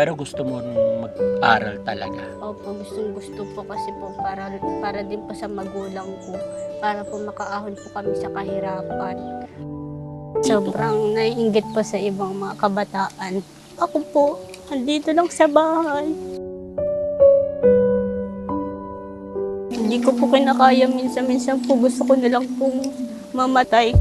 Pero gusto mo mag-aral talaga. Opo, gustong gusto po kasi po para, para din po sa magulang ko. Para po makaahon po kami sa kahirapan. Sobrang naiingit po sa ibang mga kabataan. Ako po, andito lang sa bahay. Hindi ko po kinakaya minsan-minsan po gusto ko na lang pong mamatay.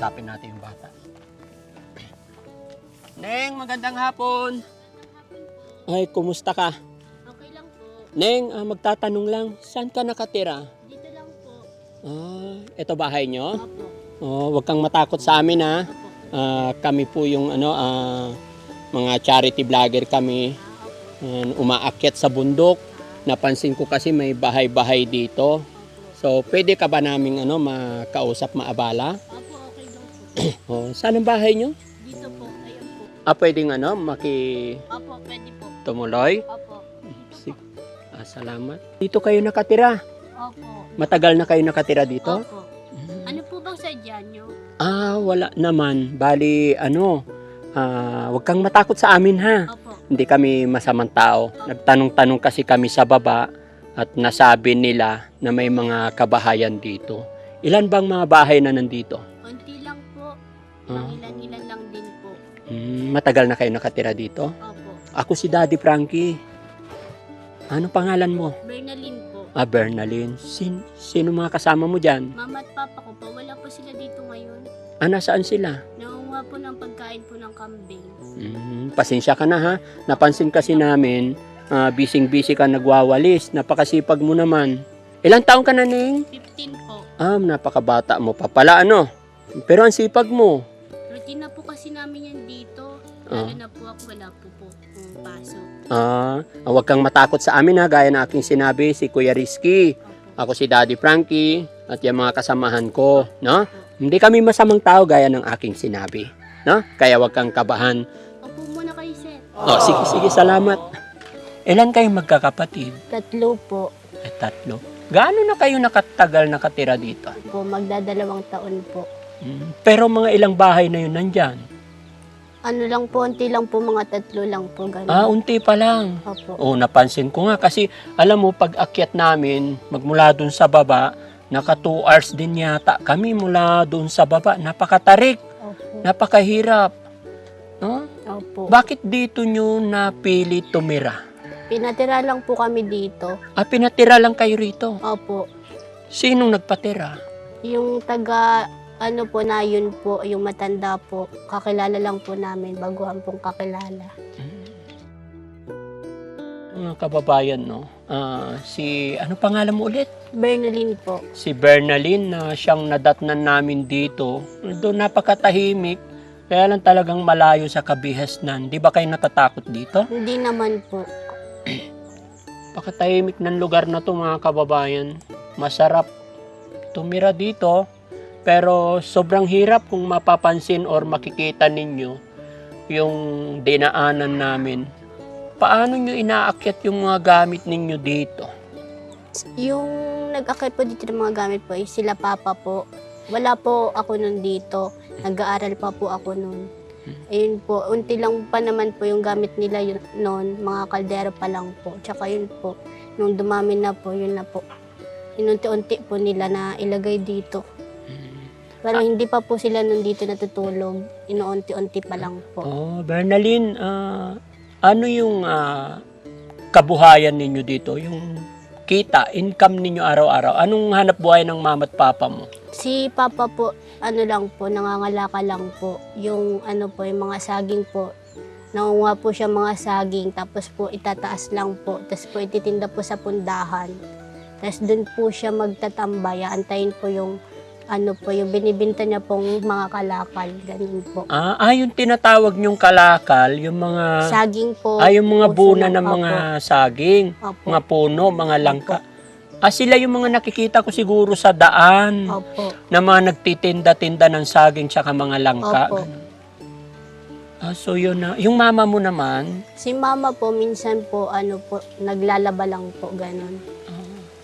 Pasapin natin yung bata. Neng, magandang hapon. Ay, kumusta ka? Okay lang po. Neng, ah, magtatanong lang, saan ka nakatira? Dito lang po. Ah, ito bahay nyo? Opo. Oh, wag kang matakot sa amin ha. Opo. Ah, kami po yung ano, ah, mga charity vlogger kami. Ah, opo. Ayan, umaakyat sa bundok. Napansin ko kasi may bahay-bahay dito. So, pwede ka ba naming ano, makausap, maabala? Opo. Oh, saan ang bahay nyo? Dito po. Ayun po. Ah, pwedeng ano, maki Opo, pwede po. tumuloy? Opo. Sige. Ah, salamat. Dito kayo nakatira. Opo. Matagal na kayo nakatira dito? Opo. Ano po bang sadya nyo? Ah, wala naman. Bali, ano, ah, wag kang matakot sa amin ha. Opo. hindi kami masamang tao. Nagtanong-tanong kasi kami sa baba at nasabi nila na may mga kabahayan dito. Ilan bang mga bahay na nandito? Unti lang po. Ah. Ilan-ilan lang din po. Hmm, matagal na kayo nakatira dito? Opo. Ako si Daddy Frankie. Ano pangalan mo? Bernalyn po. Ah, Bernalyn. Sin sino mga kasama mo dyan? Mama at papa ko po, wala po sila dito ngayon. Ah, nasaan sila? Naunga po ng pagkain po ng kambing. Hmm, pasensya ka na ha. Napansin kasi namin, ah, bising-busy ka nagwawalis. Napakasipag mo naman. Ilang taong ka na, Ning? 15 po. Ah, napakabata mo pa pala, ano? Pero ang sipag mo. Routine na po kasi namin yan dito. Ah. Lalo na po ako, wala po po um, pasok. Ah, huwag kang matakot sa amin ha, gaya ng aking sinabi, si Kuya Rizky. Ako si Daddy Frankie at yung mga kasamahan ko, no? Hindi kami masamang tao gaya ng aking sinabi, no? Kaya huwag kang kabahan. Opo muna kayo, sir. Oh, sige, sige, salamat. Ilan kayong magkakapatid? Tatlo po. Eh, tatlo. Gaano na kayo nakatagal nakatira dito? Po, magdadalawang taon po. Pero mga ilang bahay na yun nandyan? Ano lang po, unti lang po, mga tatlo lang po. Ganun. Ah, unti pa lang. Opo. Oo, napansin ko nga kasi alam mo pag akyat namin magmula dun sa baba, naka 2 hours din yata kami mula dun sa baba. Napakatarik, Opo. napakahirap. No? Opo. Bakit dito nyo napili tumira? Pinatira lang po kami dito. Ah, pinatira lang kayo rito. Opo. Sinong nagpatira? Yung taga, ano po na yun po, yung matanda po, kakilala lang po namin, baguhan pong kakilala. Mga kababayan, no? Ah, si, ano pangalan mo ulit? Bernalyn po. Si Bernalyn na siyang nadatnan namin dito. Doon napakatahimik. Kaya lang talagang malayo sa kabihasnan. Di ba kayo natatakot dito? Hindi naman po. Pakatahimik ng lugar na to mga kababayan. Masarap tumira dito. Pero sobrang hirap kung mapapansin or makikita ninyo yung dinaanan namin. Paano nyo inaakyat yung mga gamit ninyo dito? Yung nag-akit po dito ng mga gamit po, is sila papa po. Wala po ako nun dito. Nag-aaral pa po ako nun. Ayun po, unti lang pa naman po yung gamit nila yun, noon, mga kaldero pa lang po. Tsaka yun po, nung dumami na po, yun na po. Inunti-unti po nila na ilagay dito. Pero hindi pa po sila nun dito natutulog. Inuunti-unti pa lang po. Oh, Bernalyn, ah, ano yung ah, kabuhayan ninyo dito? Yung kita, income ninyo araw-araw. Anong hanap buhay ng mama at papa mo? Si Papa po, ano lang po, nangangalaka lang po. Yung ano po, yung mga saging po. Nangunga po siya mga saging, tapos po itataas lang po. Tapos po ititinda po sa pundahan. Tapos dun po siya magtatambay. Antayin po yung ano po, yung binibinta niya pong mga kalakal. Ganun po. Ah, ah, yung tinatawag nyong kalakal, yung mga... Saging po. Ah, yung mga buna ng- mga saging, Opo. mga puno, mga langka. Ah, sila yung mga nakikita ko siguro sa daan Opo. na mga nagtitinda-tinda ng saging tsaka mga langka. Opo. Ah, so yun na. Yung mama mo naman, Si mama po, minsan po, ano po, naglalaba lang po, ganun.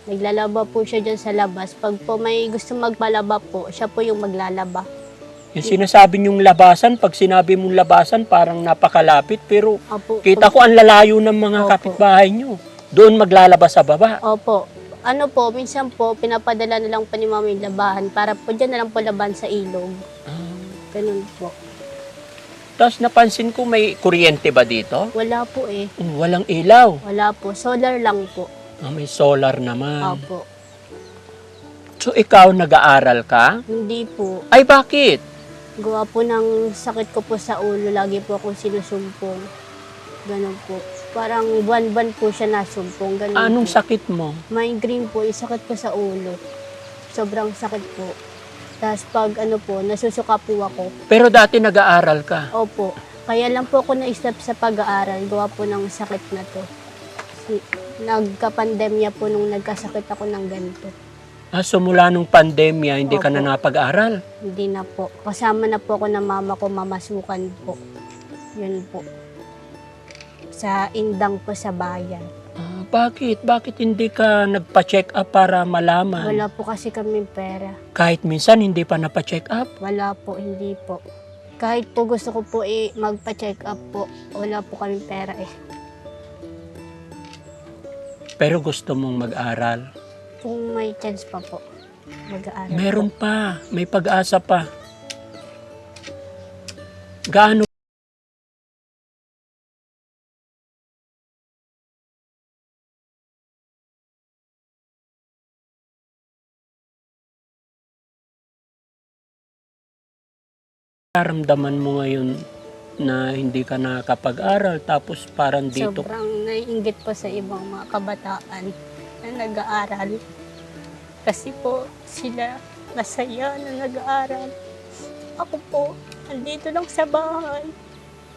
Naglalaba po siya dyan sa labas. Pag po may gusto magpalaba po, siya po yung maglalaba. yung sinasabi nyong labasan, pag sinabi mong labasan, parang napakalapit. Pero Opo. kita ko ang lalayo ng mga Opo. kapitbahay nyo. Doon maglalaba sa baba. Opo. Ano po, minsan po, pinapadala na lang po ni mama yung labahan para po dyan na lang po laban sa ilog. Ganun po. Tapos napansin ko may kuryente ba dito? Wala po eh. Mm, Walang ilaw. Wala po. Solar lang po. Ah, may solar naman. Opo. So ikaw nag-aaral ka? Hindi po. Ay bakit? Gawa po ng sakit ko po sa ulo. Lagi po akong sinusumpong. Ganun po. Parang buwan-buwan po siya nasumpong. Ganun Anong po. sakit mo? Migraine po, yung sakit ko sa ulo. Sobrang sakit po. Tapos pag ano po, nasusuka po ako. Pero dati nag-aaral ka. Opo. Kaya lang po ako na-stop sa pag-aaral. Gawa po ng sakit na to. Nagka-pandemya po nung nagkasakit ako ng ganito. Ah, so mula nung pandemya, hindi ka Opo. na napag-aral. Hindi na po. Kasama na po ako ng mama ko, mamasukan po. Yun po. Sa indang po sa bayan. Ah, bakit? Bakit hindi ka nagpa-check up para malaman? Wala po kasi kami pera. Kahit minsan hindi pa napa-check up. Wala po, hindi po. Kahit po gusto ko po eh, magpa-check up po, wala po kaming pera eh. Pero gusto mong mag-aral. Kung may chance pa po, mag-aaral Meron po. pa, may pag-asa pa. Gaano Nararamdaman mo ngayon na hindi ka nakakapag-aral tapos parang dito Sobrang naiingit po sa ibang mga kabataan na nag-aaral. Kasi po sila masaya na nag-aaral. Ako po, andito lang sa bahay.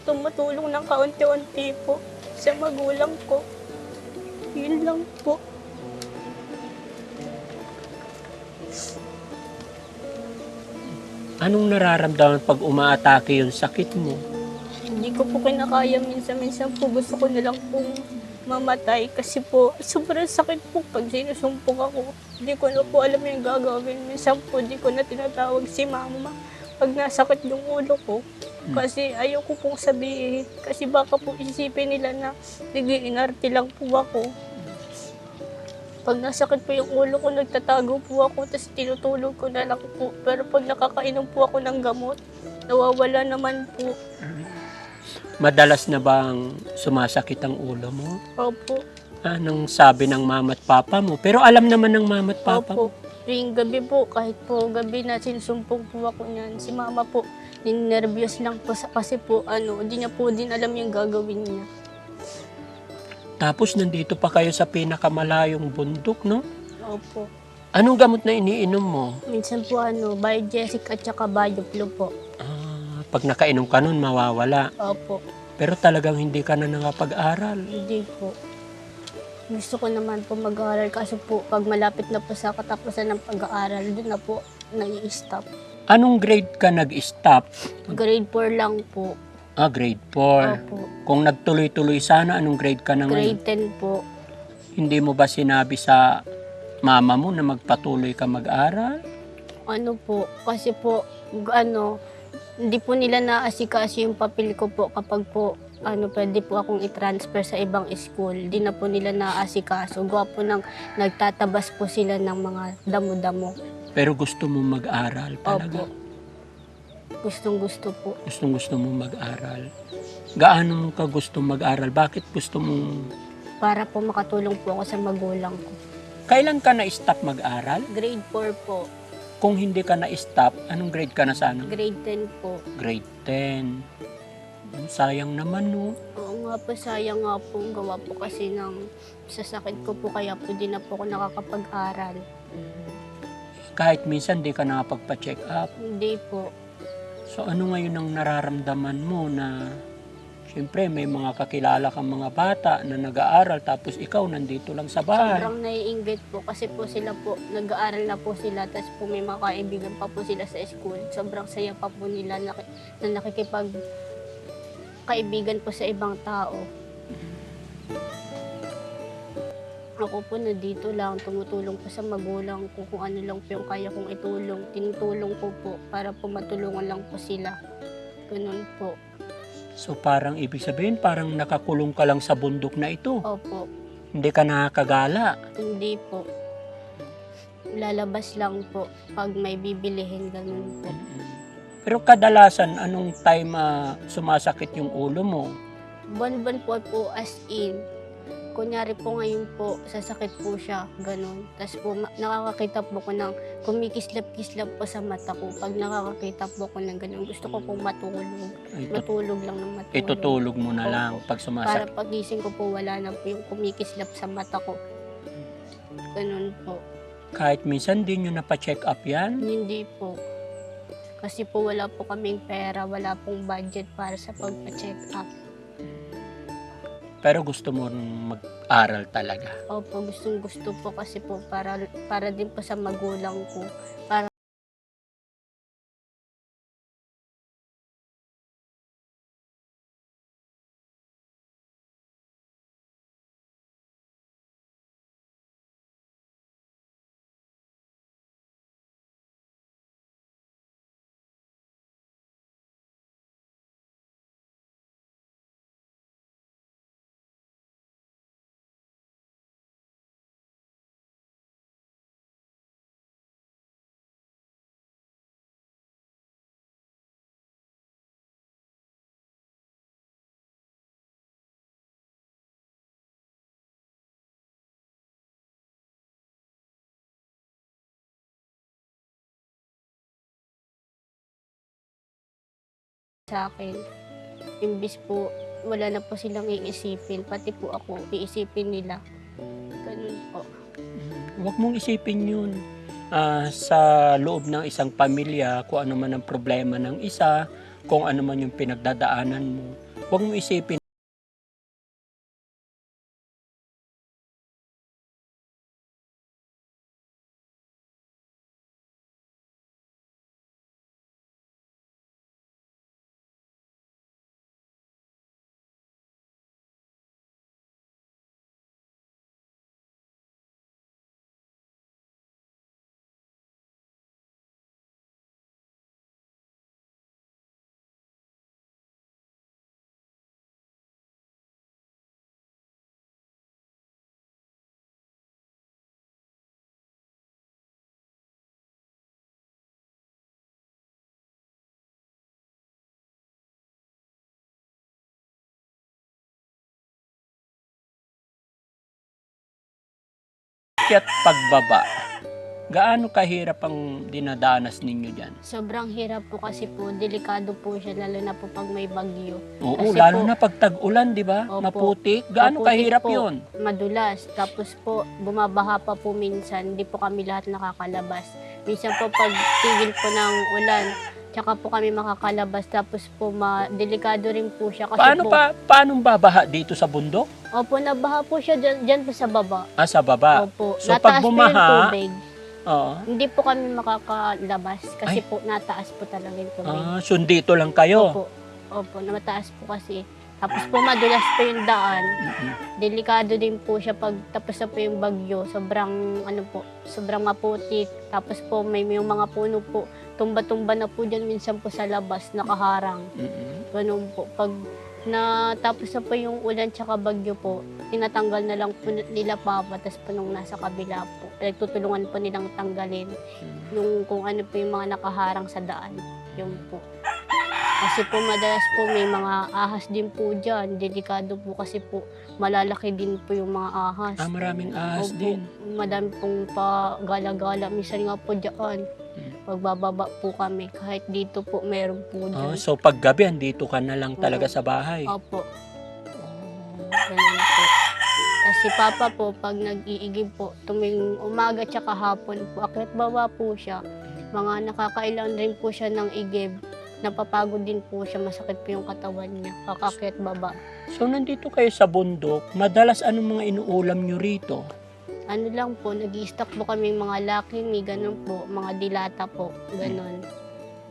Tumutulong ng kaunti-unti po sa magulang ko. Yun lang po. Anong nararamdaman pag umaatake yung sakit mo? Ko po kinakaya minsan-minsan po gusto ko na lang pong mamatay kasi po sobrang sakit po pag sinusumpong ako. Hindi ko na po alam yung gagawin. Minsan po di ko na tinatawag si mama pag nasakit yung ulo ko. Kasi ayoko pong sabihin. Kasi baka po isipin nila na nag-iinarte lang po ako. Pag nasakit po yung ulo ko, nagtatago po ako, tapos tinutulog ko na lang po. Pero pag nakakainom po ako ng gamot, nawawala naman po. Madalas na bang sumasakit ang ulo mo? Opo. Anong sabi ng mama at papa mo? Pero alam naman ng mama at papa mo. Opo. Tuwing gabi po, kahit po gabi na sinusumpong po ako niyan, si mama po, ninervyos lang po sa, kasi po, ano, di niya po din alam yung gagawin niya. Tapos nandito pa kayo sa pinakamalayong bundok, no? Opo. Anong gamot na iniinom mo? Minsan po, ano, Biogesic at saka po. Ah, pag nakainom ka nun, mawawala. Opo. Pero talagang hindi ka na nakapag-aral. Hindi po. Gusto ko naman po mag-aaral kasi po, pag malapit na po sa katapusan ng pag-aaral, doon na po nai-stop. Anong grade ka nag-stop? Grade 4 lang po. Ah, grade 4. Opo. Kung nagtuloy-tuloy sana, anong grade ka na ngayon? Grade 10 po. Hindi mo ba sinabi sa mama mo na magpatuloy ka mag-aral? ano po, kasi po, ano, hindi po nila naasikaso yung papel ko po kapag po, ano, pwede po akong i-transfer sa ibang school. Di na po nila naasikaso. Gawa po ng nagtatabas po sila ng mga damo-damo. Pero gusto mo mag-aral talaga. Opo. Gustong gusto po. Gustong gusto mo mag-aral. Gaano ka gusto mag-aral? Bakit gusto mong... Para po makatulong po ako sa magulang ko. Kailan ka na-stop mag-aral? Grade 4 po. Kung hindi ka na-stop, anong grade ka na sana? Grade 10 po. Grade 10. Hmm, Sayang naman, no? Oo nga po, sayang nga po. Gawa po kasi ng sasakit ko po kaya po di na po ako nakakapag-aral. Kahit minsan di ka nakapagpa-check up. Hindi po. So ano ngayon ang nararamdaman mo na Siyempre, may mga kakilala kang mga bata na nag-aaral tapos ikaw nandito lang sa bahay. Sobrang naiinggit po kasi po sila po, nag-aaral na po sila tapos po may mga kaibigan pa po sila sa school. Sobrang saya pa po nila na, na nakikipag kaibigan po sa ibang tao. Ako po na dito lang, tumutulong po sa magulang ko kung ano lang po yung kaya kong itulong. Tinutulong ko po para po matulungan lang po sila. Ganun po. So parang ibig sabihin, parang nakakulong ka lang sa bundok na ito. Opo. Hindi ka nakakagala. Hindi po. Lalabas lang po pag may bibilihin ganun po. Pero kadalasan, anong time ah, sumasakit yung ulo mo? Buwan-buwan po po as in. Kunyari po ngayon po, sasakit po siya, ganun. Tapos po, nakakakita po ko ng kumikislap-kislap po sa mata ko. Pag nakakakita po ko ng ganun, gusto ko pong matulog. Ito, Matulog lang ng matulog. itutulog mo na lang pag Para sumasakit. pagising ko po, wala na po yung kumikislap sa mata ko. Ganun po. Kahit minsan din nyo napacheck up yan. Hindi po. Kasi po wala po kaming pera, wala pong budget para sa pagpa-check up. Pero gusto mo mag-aral talaga. Opo, gustong gusto po kasi po para, para din po sa magulang ko. Para sa akin. Imbis po, wala na po silang iisipin. Pati po ako, iisipin nila. Ganun po. Huwag mong isipin yun. Ah, sa loob ng isang pamilya, kung ano man ang problema ng isa, kung ano man yung pinagdadaanan mo, huwag mong isipin at pagbaba. Gaano kahirap ang dinadanas ninyo dyan? Sobrang hirap po kasi po, delikado po siya, lalo na po pag may bagyo. Oo, Kasi lalo po- na pag tag-ulan, di ba? Opo. Maputik. Gaano Maputik kahirap po. yun? Madulas. Tapos po, bumabaha pa po minsan, hindi po kami lahat nakakalabas. Minsan po pag tigil po ng ulan, tsaka po kami makakalabas. Tapos po, ma delikado rin po siya. Kasi Paano po, pa, paano babaha dito sa bundok? Opo, nabaha po siya dyan, dyan po sa baba. Ah, sa baba. Opo, So, nataas pag po bumaha- yung tubig. Oo. Hindi po kami makakalabas kasi Ay. po nataas po talaga yung tubig. Ah, sundito lang kayo. Opo, opo, na mataas po kasi. Tapos po madulas po yung daan. Delikado din po siya pag tapos na po yung bagyo. Sobrang ano po, sobrang maputik. Tapos po may, may yung mga puno po, tumba-tumba na po dyan minsan po sa labas, nakaharang. Ganun po. Pag na tapos na po yung ulan tsaka bagyo po, tinatanggal na lang po nila papa, tapos po nung nasa kabila po, nagtutulungan po nilang tanggalin yung kung ano po yung mga nakaharang sa daan. Yun po. Kasi po madalas po may mga ahas din po dyan. Delikado po kasi po malalaki din po yung mga ahas. Ah, maraming ahas Opo, din. Madami pong pa gala-gala. Minsan nga po dyan. Hmm. Pagbababa po kami. Kahit dito po meron po Oh, dyan. so paggabi, andito ka na lang talaga sa bahay. Opo. Ganun po. Kasi papa po, pag nag-iigib po, tuming umaga tsaka hapon po, akit baba po siya. Mga nakakailan rin po siya ng igib. Napapagod din po siya, masakit po yung katawan niya. Kakakit baba. So, nandito kayo sa bundok, madalas anong mga inuulam nyo rito? Ano lang po, nag stock po kami mga laki, may ganun po, mga dilata po, ganun.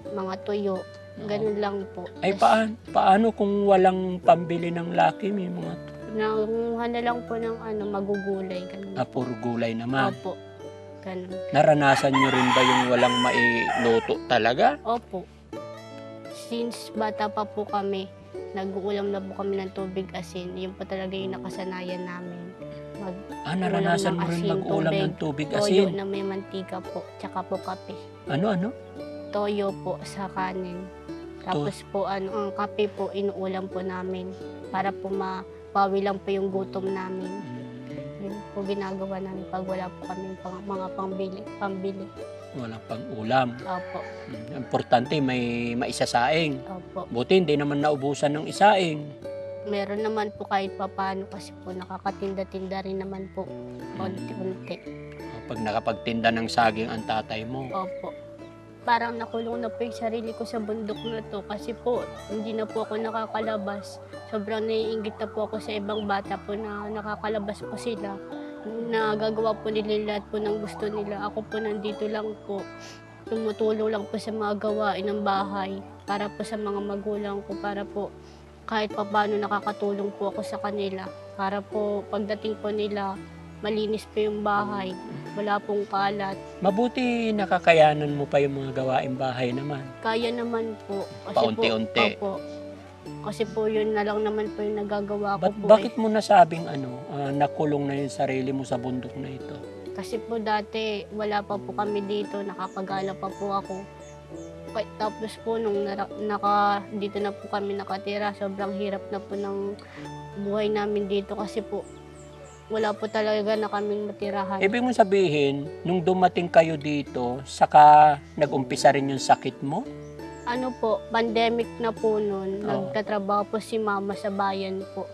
Mga tuyo, ganun lang po. Ay, Tas, paan, paano kung walang pambili ng laki? May mga Nangunguha na lang po ng ano, magugulay, ganun. ah, puro gulay naman. Opo. Ganun. Naranasan nyo rin ba yung walang mailuto talaga? Opo. Since bata pa po kami, nag-uulam na po kami ng tubig asin. Yun po talaga yung nakasanayan namin. Mag Ah, naranasan mo rin mag-ulam tubig, ng tubig toyo asin. na may mantika po, tsaka po kape. Ano, ano? Toyo po sa kanin. Tapos po, ano, ang kape po, inuulam po namin para po mapawi lang po yung gutom namin. Yun po ginagawa namin pag wala po kami pang, mga pambili. pambili. Walang pang-ulam. Opo, Hmm, Importante, may maisasaing. opo. Buti, hindi naman naubusan ng isaing. meron naman po kahit papano kasi po nakakatinda-tinda rin naman po konti-konti. Pag nakapagtinda ng saging ang tatay mo. Opo. Parang nakulong na po yung sarili ko sa bundok na to kasi po hindi na po ako nakakalabas. Sobrang naiingit na po ako sa ibang bata po na nakakalabas po sila. Nagagawa po nila lahat po ng gusto nila. Ako po nandito lang po. Tumutulong lang po sa mga gawain ng bahay para po sa mga magulang ko para po kahit pa paano nakakatulong po ako sa kanila para po pagdating po nila malinis po yung bahay wala pong kalat Mabuti nakakayanan mo pa yung mga gawaing bahay naman. kaya naman po kasi Paunti-unti. po, opo, kasi po yun na lang naman po yung nagagawa ko Ba't, po bakit mo nasabing ano, ah, nakulong na yung sarili mo sa bundok na ito? eh. kasi po dati wala pa po kami dito nakakagala pa po ako tapos po nung nara- naka, dito na po kami nakatira sobrang hirap na po ng buhay namin dito kasi po wala po talaga na kaming matirahan Ibig mo sabihin, nung dumating kayo dito, saka nag-umpisa rin yung sakit mo? Ano po, pandemic na po noon, Oo. nagtatrabaho po si mama sa bayan po.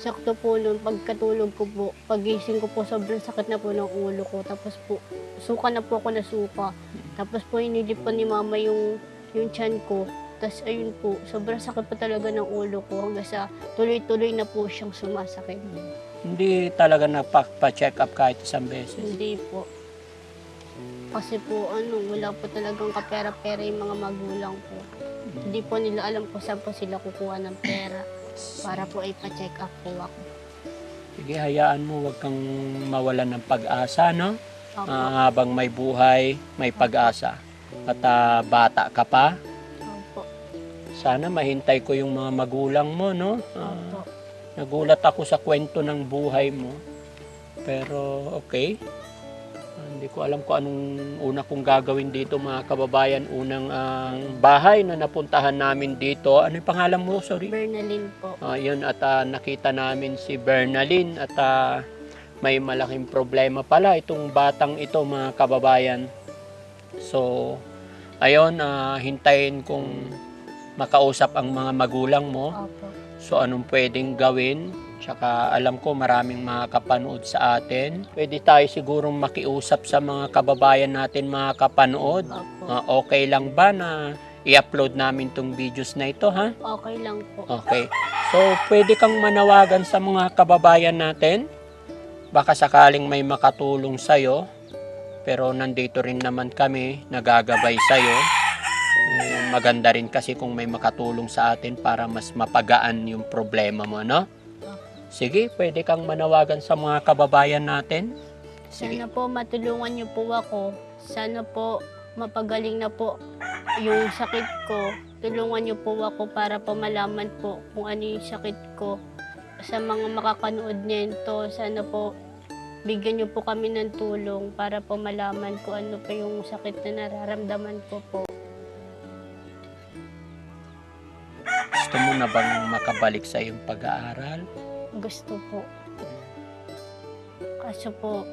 Sakto po noon, pagkatulog ko po, pagising ko po, sobrang sakit na po ng ulo ko. Tapos po, suka na po ako na suka. Tapos po, inilip po ni mama yung, yung tiyan ko. Tapos ayun po, sobrang sakit po talaga ng ulo ko hanggang sa tuloy-tuloy na po siyang sumasakit. Hindi talaga nagpa-check up kahit isang beses. Hindi po. Kasi po, ano, wala po talagang kapera-pera yung mga magulang po. Hindi po nila alam kung saan po sila kukuha ng pera para po ipa-check up po ako. Sige, hayaan mo, wag kang mawalan ng pag-asa, no? Opo. Ah, habang may buhay, may pag-asa. At ah, bata ka pa, Opo. sana mahintay ko yung mga magulang mo, no? Ah, Opo. nagulat ako sa kwento ng buhay mo. Pero okay. Hindi ko alam kung anong una kong gagawin dito mga kababayan. Unang ang bahay na napuntahan namin dito. Ano yung pangalan mo? Sorry. Bernalyn po. Ah, yun at ah, nakita namin si Bernalyn at ah, may malaking problema pala itong batang ito mga kababayan. So, ayun, ah, hintayin kong makausap ang mga magulang mo. Opo. So, anong pwedeng gawin? Tsaka alam ko maraming makakapanood sa atin. Pwede tayo sigurong makiusap sa mga kababayan natin mga kapanood. Opo. Ah, okay lang ba na i-upload namin tong videos na ito ha? Okay lang po. Okay. So, pwede kang manawagan sa mga kababayan natin. Baka sakaling may makatulong sa'yo. Pero nandito rin naman kami, nagagabay sa'yo. Eh, maganda rin kasi kung may makatulong sa atin para mas mapagaan yung problema mo, no? Sige, pwede kang manawagan sa mga kababayan natin. Sige. Sana po matulungan niyo po ako. Sana po mapagaling na po yung sakit ko. Tulungan niyo po ako para po malaman po kung ano yung sakit ko. Sa mga makakanood nito, sana po bigyan niyo po kami ng tulong para po malaman ko ano pa yung sakit na nararamdaman ko po. Gusto mo na bang makabalik sa iyong pag-aaral? Gusto po. Kaso po,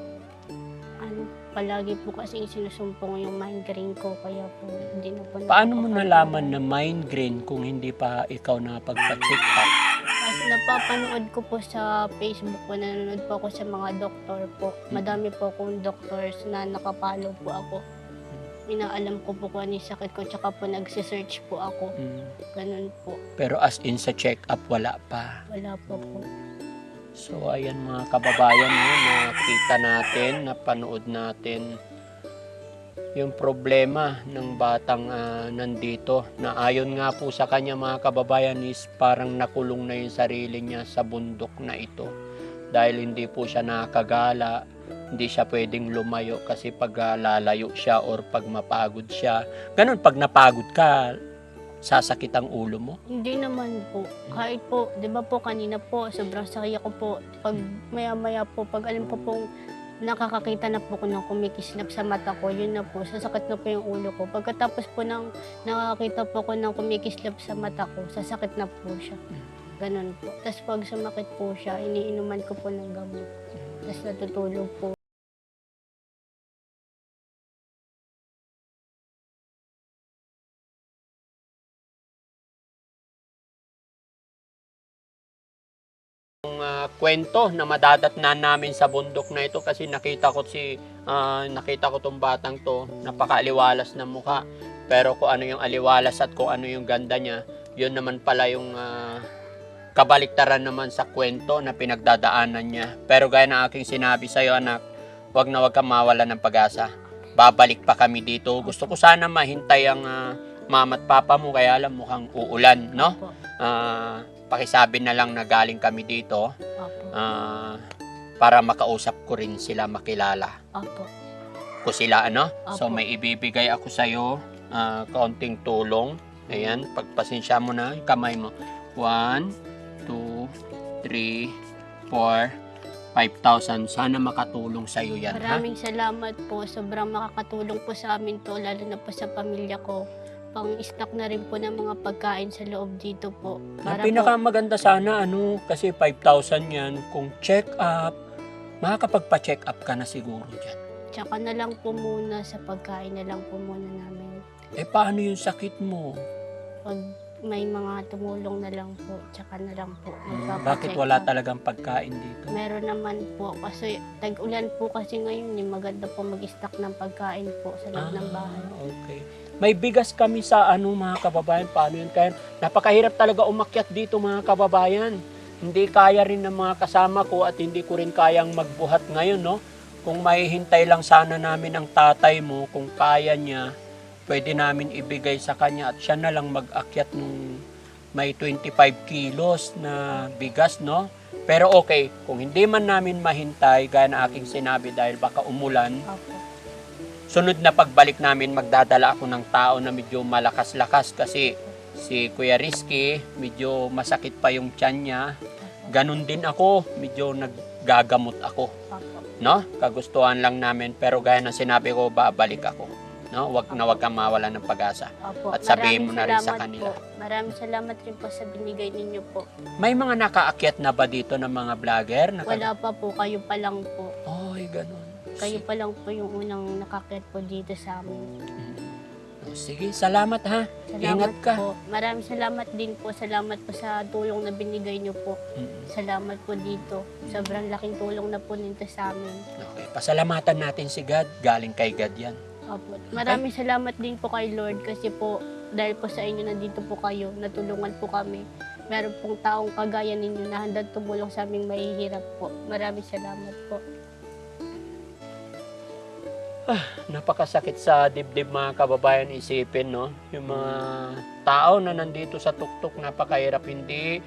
ano, palagi po kasi sinusumpong yung migraine ko, kaya po hindi na po Paano mo nalaman na migraine kung hindi pa ikaw nakapagpa-check up? Kasi napapanood ko po sa Facebook po, nanonood po ako sa mga doktor po. Madami po akong doctors na nakapalo po ako. Inaalam ko po kung ano yung sakit ko, tsaka po nagsisearch po ako. Mm. Ganun po. Pero as in sa check-up, wala pa. Wala po po. So, ayan mga kababayan, no, nakita natin, napanood natin yung problema ng batang ah, nandito na ayon nga po sa kanya mga kababayan is parang nakulong na yung sarili niya sa bundok na ito dahil hindi po siya nakakagala hindi siya pwedeng lumayo kasi pag lalayo siya or pag mapagod siya ganun pag napagod ka sasakit ang ulo mo Hindi naman po. Kahit po, di ba po kanina po, sobrang sakit ko po. Pag maya-maya po, pag alam ko pong nakakakita na po ko ng kumikislap sa mata ko, yun na po, sasakit na po yung ulo ko. Pagkatapos po ng nakakita po ko ng kumikislap sa mata ko, sasakit na po siya. Ganon po. Tapos pag sumakit po siya, iniinuman ko po ng gamot. Tapos natutulog po. Kwento na madadatnan namin sa bundok na ito kasi nakita ko si ah, nakita ko tong batang to. Napakaaliwalas ng mukha. Pero kung ano yung aliwalas at kung ano yung ganda niya yun naman pala yung ah, kabaliktaran naman sa kwento na pinagdadaanan niya. Pero gaya ng aking sinabi sa iyo anak wag na wag kang mawala ng pag-asa. Babalik pa kami dito. Gusto ko sana mahintay ang ah, mama at papa mo kaya alam mukhang uulan no? Opo. Ah, pakisabi na lang na galing kami dito Opo. ah, para makausap ko rin sila makilala Opo. ko sila ano. So may ibibigay ako sa iyo kaunting tulong. Ayan, pagpasensya mo na yung kamay mo. 1 2 3 4 5,000. Sana makatulong sa iyo yan, ha? Maraming salamat po. Sobrang makakatulong po sa amin to, lalo na po sa pamilya ko. Pang-stock na rin po ng mga pagkain sa loob dito po. Ang Para pinakamaganda sana ano kasi 5,000 yan kung check up makakapagpa-check up ka na siguro diyan. po, tsaka na lang po muna sa pagkain na lang po muna namin. Eh paano yung sakit mo? Pag may mga tumulong na lang po, tsaka na lang po. magpapacheck Bakit wala up. talagang pagkain dito? Meron naman po kasi tag-ulan po kasi ngayon eh, maganda po mag-stock ng pagkain po sa loob ng bahay. Ah, okay. May bigas kami sa ano mga kababayan, paano yun? Kaya napakahirap talaga umakyat dito mga kababayan. Hindi kaya rin ng mga kasama ko at hindi ko rin kayang magbuhat ngayon, no? Kung mahihintay lang sana namin ang tatay mo, kung kaya niya, pwede namin ibigay sa kanya at siya na lang mag-akyat nung may 25 kilos na bigas, no? Pero okay, kung hindi man namin mahintay, gaya na aking sinabi dahil baka umulan, Opo. Sunod na pagbalik namin, magdadala ako ng tao na medyo malakas-lakas kasi si Kuya Rizky, medyo masakit pa yung tiyan niya. Ganon din ako, medyo naggagamot ako. No? Kagustuhan lang namin, pero gaya ng sinabi ko, babalik ako. No? Wag na wag kang mawala ng pag-asa. Opo. At sabihin mo na rin sa kanila. Po. Maraming salamat rin po sa binigay ninyo po. May mga nakaakyat na ba dito ng mga vlogger? Naka- Wala pa po, kayo pa lang po. Oy, ganon. Kayo pa lang po yung unang nakakit po dito sa amin. Oh, Sige, salamat ha. Salamat Ingat ka. po. Maraming salamat din po. Salamat po sa tulong na binigay niyo po. Mm. Salamat po dito. Sobrang laking tulong na po nito sa amin. Okay, pasalamatan natin si God. Galing kay God yan. Opo. Maraming salamat din po kay Lord kasi po dahil po sa inyo nandito po kayo, natulungan po kami. Meron pong taong kagaya ninyo na handang tumulong sa aming mahihirap po. Maraming salamat po. Napakasakit sa dibdib mga kababayan isipin, no? Yung mga tao na nandito sa tuktok, napakahirap hindi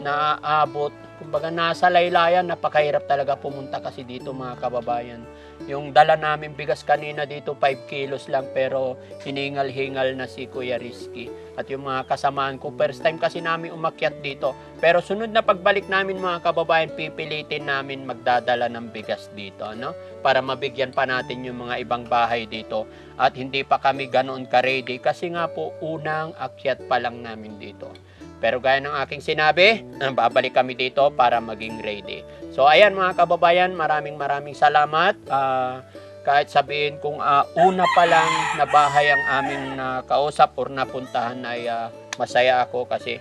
naaabot. Kumbaga nasa laylayan, napakahirap talaga pumunta kasi dito mga kababayan. Yung dala namin bigas kanina dito, 5 kilos lang, pero hiningal-hingal na si Kuya Rizky. At yung mga kasamaan ko, first time kasi namin umakyat dito. Pero sunod na pagbalik namin mga kababayan, pipilitin namin magdadala ng bigas dito, no? Para mabigyan pa natin yung mga ibang bahay dito. At hindi pa kami ganoon ka-ready kasi nga po unang akyat pa lang namin dito. Pero gaya ng aking sinabi, babalik kami dito para maging ready. So ayan mga kababayan, maraming maraming salamat. Ah, kahit sabihin kung ah, una pa lang na bahay ang aming nakausap or napuntahan ay ah, masaya ako kasi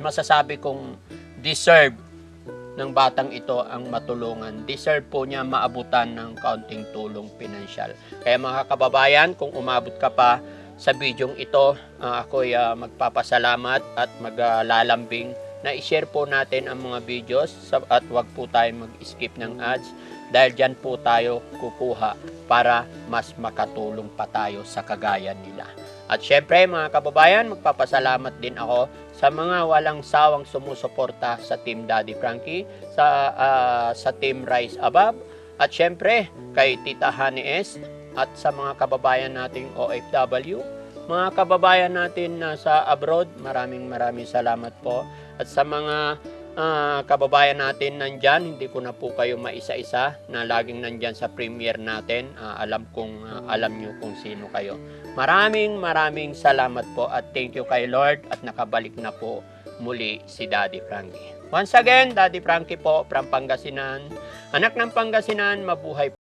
masasabi kong deserve ng batang ito ang matulungan. Deserve po niya maabutan ng kaunting tulong pinansyal. Kaya mga kababayan, kung umabot ka pa sa bidyong ito, uh, ah, magpapasalamat at maglalambing na i-share po natin ang mga videos sa- at wag po tayo mag-skip ng ads dahil dyan po tayo kukuha para mas makatulong pa tayo sa kagaya nila. At syempre mga kababayan, magpapasalamat din ako sa mga walang sawang sumusuporta sa Team Daddy Frankie, sa ah, sa Team Rise Above, at syempre kay Tita Honey S at sa mga kababayan nating OFW, mga kababayan natin na sa abroad, maraming maraming salamat po. At sa mga ah, kababayan natin nandyan, hindi ko na po kayo maisa-isa na laging nandyan sa premiere natin. Ah, alam kong ah, alam nyo kung sino kayo. Maraming maraming salamat po at thank you kay Lord at nakabalik na po muli si Daddy Frankie. Once again, Daddy Frankie po from Pangasinan. Anak ng Pangasinan, mabuhay